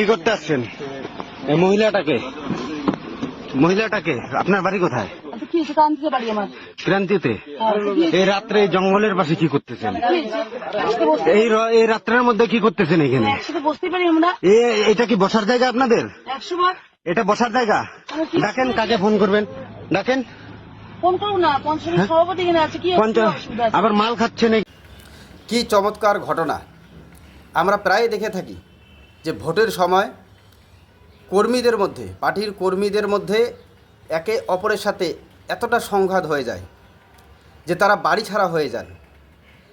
কি করতে আসছেন? এই মহিলাটাকে। মহিলাটাকে? আপনার বাড়ি কোথায়? আচ্ছা ক্রান্তিতে? হ্যাঁ, হয়েছে? এই রাত্রে জঙ্গলের পাশে কি করতেছেন? এই র- এই রাত্রের মধ্যে কি করতেছেন এখানে? একসাথে বসতে পারি আমরা। এ এটা কি বসার জায়গা আপনাদের? এটা বসার জায়গা? ডাকেন কাকে ফোন করবেন? ডাকেন। হ্যাঁ? আবার মাল খাচ্ছেন এই কি চমৎকার ঘটনা। আমরা প্রায় দেখে থাকি। যে ভোটের সময় কর্মীদের মধ্যে, পার্টির কর্মীদের মধ্যে একে অপরের সাথে এতটা সংঘাত হয়ে যায় যে তারা বাড়ি ছাড়া হয়ে যান।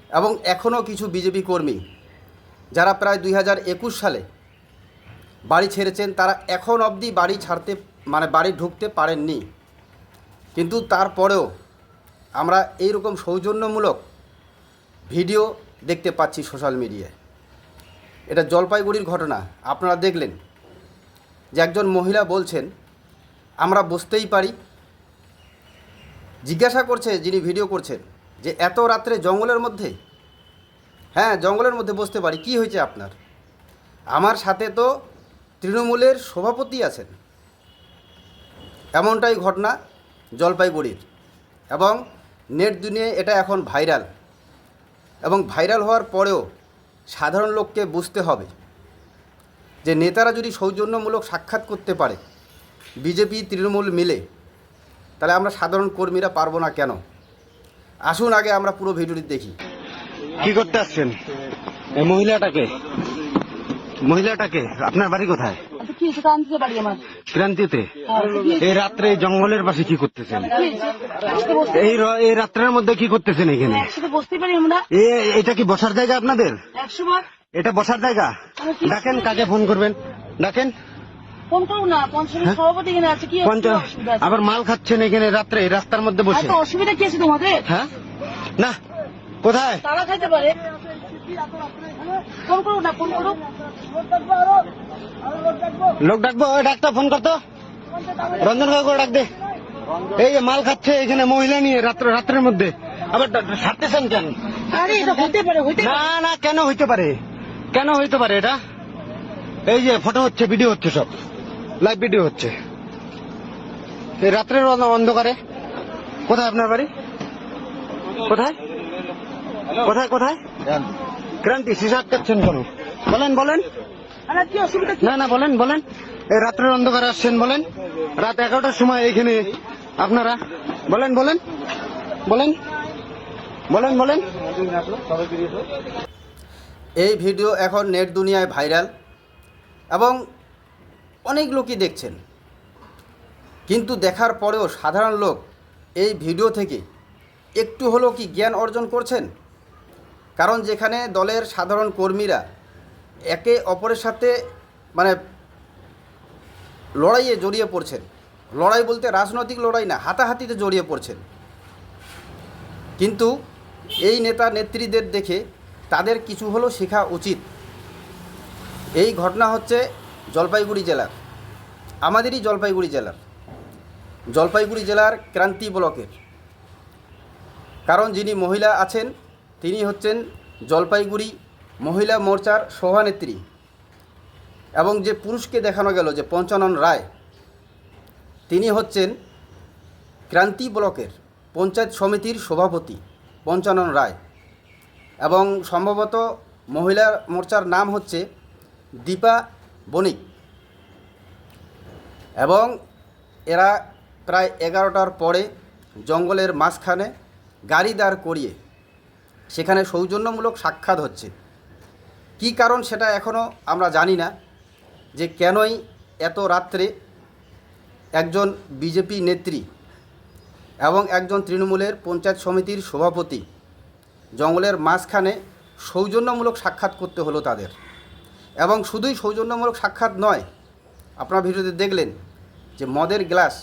এবং এখনও কিছু বিজেপি কর্মী যারা প্রায় দুই হাজার একুশ সালে বাড়ি ছেড়েছেন, তারা এখন অবধি বাড়ি ছাড়তে মানে বাড়ি ঢুকতে পারেননি। কিন্তু তারপরেও আমরা এইরকম সৌজন্যমূলক ভিডিও দেখতে পাচ্ছি সোশ্যাল মিডিয়ায়। এটা জলপাইগুড়ির ঘটনা, আপনারা দেখলেন। যে একজন মহিলা বলছেন, আমরা বুঝতেই পারি। জিজ্ঞাসা করছে, যিনি ভিডিও করছেন, যে এত রাত্রে জঙ্গলের মধ্যে? হ্যাঁ জঙ্গলের মধ্যে বসতে পারি, কি হয়েছে আপনার? আমার সাথে তো তৃণমূলের সভাপতি আছেন। এমনটাই ঘটনা জলপাইগুড়ির। এবং নেট দুনিয়ায় এটা এখন ভাইরাল। এবং ভাইরাল হওয়ার পরেও সাধারণ লোককে বুঝতে হবে যে নেতারা যদি সৌজন্যমূলক সাক্ষাৎ করতে পারে বিজেপি তৃণমূল মিলে তাহলে আমরা সাধারণ কর্মীরা পারব না কেন? আসুন আগে আমরা পুরো ভিডিওটি দেখি। কি করতে আসছেন? এই মহিলাটাকে? মহিলাটাকে? আপনার বাড়ি কোথায়? আচ্ছা বাড়ি আমার। ক্রান্তিতে? এই রাত্রে জঙ্গলের পাশে কি করতেছেন? এই এই রাত্রের মধ্যে কি করতেছেন এখানে? এটা কি বসার জায়গা আপনাদের? এটা বসার জায়গা? ডাকেন কাকে ফোন করবেন? ডাকেন। হ্যাঁ? আবার মাল খাচ্ছেন এখানে রাত্রে রাস্তার মধ্যে বসে। অসুবিধা কি আছে তোমাদের? হ্যাঁ? না কোথায়? তারা খাইতে পারে। ফোন করুন না ফোন করুন। লোক ডাকবো? ওই ডাক্তার ফোন করতো? রঞ্জন কাকু ডাক দে। এই যে মাল খাচ্ছে এখানে মহিলা নিয়ে রাত্র রাত্রের মধ্যে। আবার ছাড়তেছেন কেন? আরে এটা হতে পারে হতে না না কেন হইতে পারে? কেন হইতে পারে এটা? এই যে ফটো হচ্ছে ভিডিও হচ্ছে সব। লাইভ ভিডিও হচ্ছে। এই রাত্রের অন্ধকারে। কোথায় আপনার বাড়ি? কোথায়? কোথায় কোথায়? ক্রান্তি সিসা আটকাচ্ছেন কেন? বলেন বলেন। না না বলেন বলেন। এই রাত্রের অন্ধকারে আসছেন বলেন। রাত এগারোটার সময় এখানে আপনারা বলেন বলেন বলেন বলেন বলেন। এই ভিডিও এখন নেট দুনিয়ায় ভাইরাল এবং অনেক লোকই দেখছেন। কিন্তু দেখার পরেও সাধারণ লোক এই ভিডিও থেকে একটু হলেও কি জ্ঞান অর্জন করছেন? কারণ যেখানে দলের সাধারণ কর্মীরা একে অপরের সাথে মানে লড়াইয়ে জড়িয়ে পড়ছেন। লড়াই বলতে রাজনৈতিক লড়াই না, হাতাহাতিতে জড়িয়ে পড়ছেন। কিন্তু এই নেতা নেত্রীদের দেখে তাদের কিছু হলেও শেখা উচিত। এই ঘটনা হচ্ছে জলপাইগুড়ি জেলার, আমাদেরই জলপাইগুড়ি জেলার। জলপাইগুড়ি জেলার ক্রান্তি ব্লকের। কারণ যিনি মহিলা আছেন, তিনি হচ্ছেন জলপাইগুড়ি মহিলা মোর্চার সভানেত্রী এবং যে পুরুষকে দেখানো গেল, যে পঞ্চানন রায়, তিনি হচ্ছেন ক্রান্তি ব্লকের পঞ্চায়েত সমিতির সভাপতি পঞ্চানন রায় এবং সম্ভবত মহিলা মোর্চার নাম হচ্ছে দীপা বণিক। এবং এরা প্রায় এগারোটার পরে জঙ্গলের মাঝখানে গাড়ি দাঁড় করিয়ে সেখানে সৌজন্যমূলক সাক্ষাৎ হচ্ছে। কি কারণ সেটা এখনও আমরা জানি না, যে কেনই এত রাত্রে একজন বিজেপি নেত্রী এবং একজন তৃণমূলের পঞ্চায়েত সমিতির সভাপতি জঙ্গলের মাঝখানে সৌজন্যমূলক সাক্ষাৎ করতে হলো তাদের। এবং শুধুই সৌজন্যমূলক সাক্ষাৎ নয়, আপনার ভিডিওতে দেখলেন যে মদের গ্লাস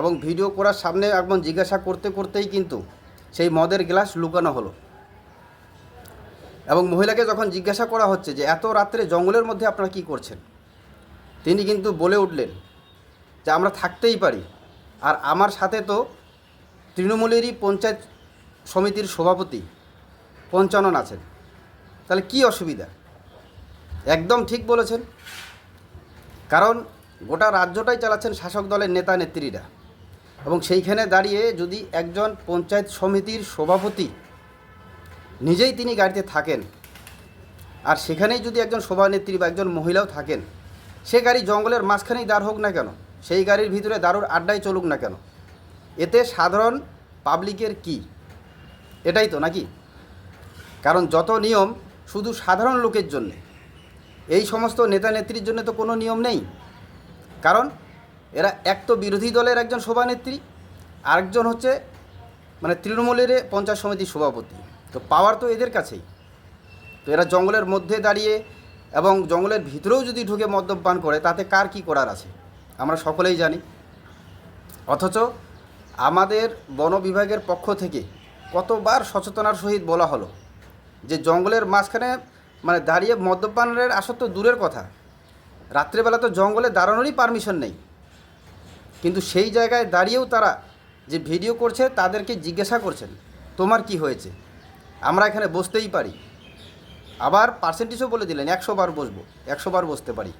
এবং ভিডিও করার সামনে একদম জিজ্ঞাসা করতে করতেই কিন্তু সেই মদের গ্লাস লুকানো হলো। এবং মহিলাকে যখন জিজ্ঞাসা করা হচ্ছে যে এত রাত্রে জঙ্গলের মধ্যে আপনারা কি করছেন, তিনি কিন্তু বলে উঠলেন যে আমরা থাকতেই পারি। আর আমার সাথে তো তৃণমূলেরই পঞ্চায়েত সমিতির সভাপতি পঞ্চানন আছেন। তাহলে কি অসুবিধা? একদম ঠিক বলেছেন। কারণ গোটা রাজ্যটাই চালাচ্ছেন শাসক দলের নেতা নেত্রীরা। এবং সেইখানে দাঁড়িয়ে যদি একজন পঞ্চায়েত সমিতির সভাপতি নিজেই তিনি গাড়িতে থাকেন। আর সেখানেই যদি একজন সভানেত্রী বা একজন মহিলাও থাকেন, সে গাড়ি জঙ্গলের মাঝখানেই দাঁড় হোক না কেন, সেই গাড়ির ভিতরে দারুর আড্ডায় চলুক না কেন, এতে সাধারণ পাবলিকের কি? এটাই তো নাকি? কারণ যত নিয়ম শুধু সাধারণ লোকের জন্যে, এই সমস্ত নেতা নেত্রীর জন্য তো কোনো নিয়ম নেই। কারণ এরা এক তো বিরোধী দলের একজন সভানেত্রী, আরেকজন হচ্ছে মানে তৃণমূলের পঞ্চায়েত সমিতির সভাপতি। তো পাওয়ার তো এদের কাছেই। তো এরা জঙ্গলের মধ্যে দাঁড়িয়ে এবং জঙ্গলের ভিতরেও যদি ঢুকে মদ্যপান করে, তাতে কার কি করার আছে? আমরা সকলেই জানি। অথচ আমাদের বন বিভাগের পক্ষ থেকে কতবার সচেতনার সহিত বলা হলো যে জঙ্গলের মাঝখানে মানে দাঁড়িয়ে মদ্যপানের আসক্ত দূরের কথা। রাত্রেবেলা তো জঙ্গলে দাঁড়ানোরই পারমিশন নেই। কিন্তু সেই জায়গায় দাঁড়িয়েও তারা যে ভিডিও করছে, তাদেরকে জিজ্ঞাসা করছেন, তোমার কি হয়েছে? আমরা এখানে বসতেই পারি। আবার পার্সেন্টেজও বলে দিলেন, একশো বার বসবো, একশো বার বসতে পারি।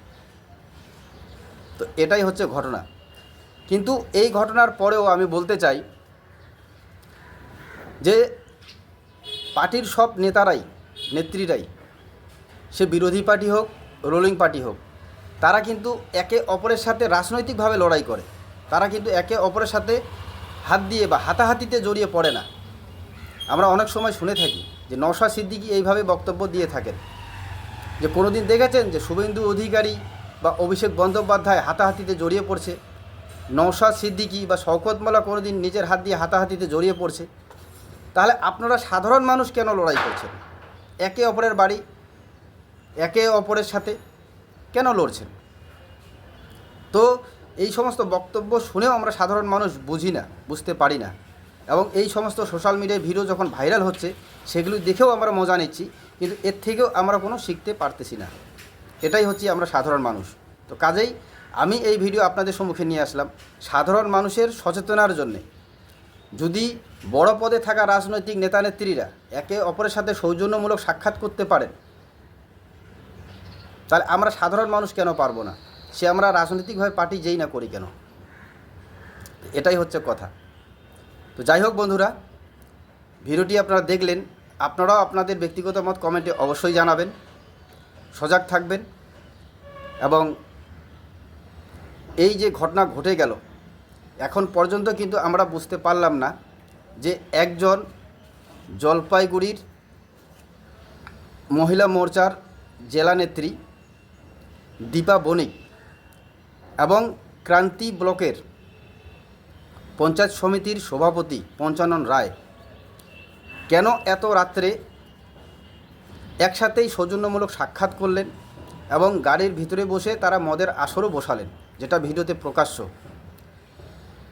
তো এটাই হচ্ছে ঘটনা। কিন্তু এই ঘটনার পরেও আমি বলতে চাই যে পার্টির সব নেতারাই, নেত্রীরাই, সে বিরোধী পার্টি হোক রোলিং পার্টি হোক, তারা কিন্তু একে অপরের সাথে রাজনৈতিকভাবে লড়াই করে। তারা কিন্তু একে অপরের সাথে হাত দিয়ে বা হাতাহাতিতে জড়িয়ে পড়ে না। আমরা অনেক সময় শুনে থাকি যে নওশা সিদ্দিকি এইভাবে বক্তব্য দিয়ে থাকেন। যে কোনোদিন দেখেছেন যে শুভেন্দু অধিকারী বা অভিষেক বন্দ্যোপাধ্যায় হাতাহাতিতে জড়িয়ে পড়ছে? নওশাদ সিদ্দিকি বা শওকত মোল্লা কোনোদিন নিজের হাত দিয়ে হাতাহাতিতে জড়িয়ে পড়ছে? তাহলে আপনারা সাধারণ মানুষ কেন লড়াই করছেন? একে অপরের বাড়ি, একে অপরের সাথে কেন লড়ছেন? তো এই সমস্ত বক্তব্য শুনেও আমরা সাধারণ মানুষ বুঝি না, বুঝতে পারি না। এবং এই সমস্ত সোশ্যাল মিডিয়ায় ভিডিও যখন ভাইরাল হচ্ছে, সেগুলি দেখেও আমরা মজা নিচ্ছি, কিন্তু এর থেকেও আমরা কোনো শিখতে পারতেছি না। এটাই হচ্ছে আমরা সাধারণ মানুষ। তো কাজেই আমি এই ভিডিও আপনাদের সম্মুখে নিয়ে আসলাম সাধারণ মানুষের সচেতনার জন্যে। যদি বড় পদে থাকা রাজনৈতিক নেতা নেত্রীরা একে অপরের সাথে সৌজন্যমূলক সাক্ষাৎ করতে পারেন, তাহলে আমরা সাধারণ মানুষ কেন পারব না? সে আমরা রাজনৈতিকভাবে পার্টি যেই না করি কেন? এটাই হচ্ছে কথা। তো যাই হোক বন্ধুরা, ভিডিওটি আপনারা দেখলেন, আপনারাও আপনাদের ব্যক্তিগত মত কমেন্টে অবশ্যই জানাবেন, সজাগ থাকবেন, এবং এই যে ঘটনা ঘটে গেল, এখন পর্যন্ত কিন্তু আমরা বুঝতে পারলাম না যে একজন জলপাইগুড়ির মহিলা মোর্চার জেলা নেত্রী দীপা বণিক এবং ক্রান্তি ব্লকের পঞ্চায়েত সমিতির সভাপতি পঞ্চানন রায়। কেন এত রাত্রে একসাথেই সৌজন্যমূলক সাক্ষাৎ করলেন এবং গাড়ির ভিতরে বসে তারা মদের আসরও বসালেন, যেটা ভিডিওতে প্রকাশ্য।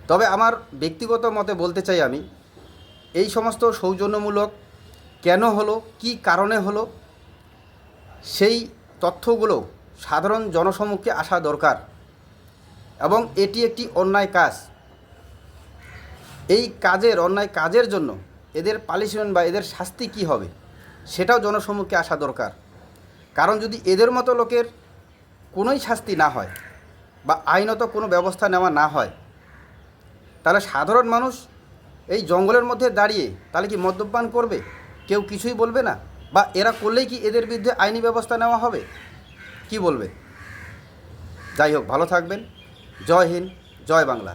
তবে আমার ব্যক্তিগত মতে বলতে চাই আমি, এই সমস্ত সৌজন্যমূলক কেন হলো, কি কারণে হলো, সেই তথ্যগুলো সাধারণ জনসমক্ষে আসা দরকার এবং এটি একটি অন্যায় কাজ। এই কাজের, অন্যায় কাজের জন্য এদের পালিশমেন্ট বা এদের শাস্তি কি হবে, সেটাও জনসমক্ষে আসা দরকার। কারণ যদি এদের মতো লোকের কোনোই শাস্তি না হয় বা আইনত কোনো ব্যবস্থা নেওয়া না হয়, তাহলে সাধারণ মানুষ এই জঙ্গলের মধ্যে দাঁড়িয়ে তাহলে কি মদ্যপান করবে? কেউ কিছুই বলবে না? বা এরা করলেই কি এদের বিরুদ্ধে আইনি ব্যবস্থা নেওয়া হবে? কি বলবে? যাই হোক, ভালো থাকবেন। জয় হিন্দ, জয় বাংলা।